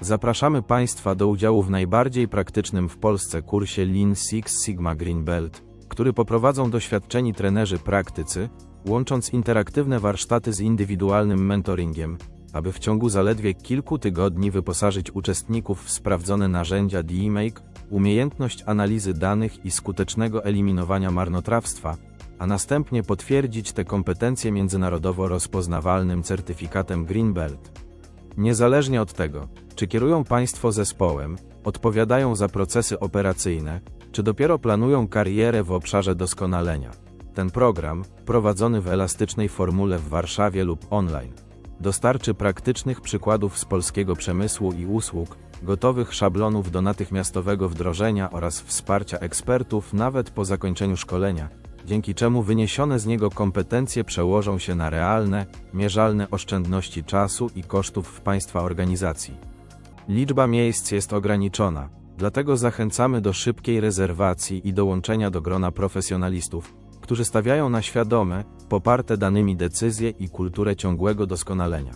Zapraszamy Państwa do udziału w najbardziej praktycznym w Polsce kursie Lean Six Sigma Green Belt, który poprowadzą doświadczeni trenerzy praktycy, łącząc interaktywne warsztaty z indywidualnym mentoringiem, aby w ciągu zaledwie kilku tygodni wyposażyć uczestników w sprawdzone narzędzia DMake, umiejętność analizy danych i skutecznego eliminowania marnotrawstwa, a następnie potwierdzić te kompetencje międzynarodowo rozpoznawalnym certyfikatem Green Belt. Niezależnie od tego, czy kierują Państwo zespołem, odpowiadają za procesy operacyjne, czy dopiero planują karierę w obszarze doskonalenia. Ten program, prowadzony w elastycznej formule w Warszawie lub online, dostarczy praktycznych przykładów z polskiego przemysłu i usług, gotowych szablonów do natychmiastowego wdrożenia oraz wsparcia ekspertów nawet po zakończeniu szkolenia, dzięki czemu wyniesione z niego kompetencje przełożą się na realne, mierzalne oszczędności czasu i kosztów w Państwa organizacji. Liczba miejsc jest ograniczona, dlatego zachęcamy do szybkiej rezerwacji i dołączenia do grona profesjonalistów, którzy stawiają na świadome, poparte danymi decyzje i kulturę ciągłego doskonalenia.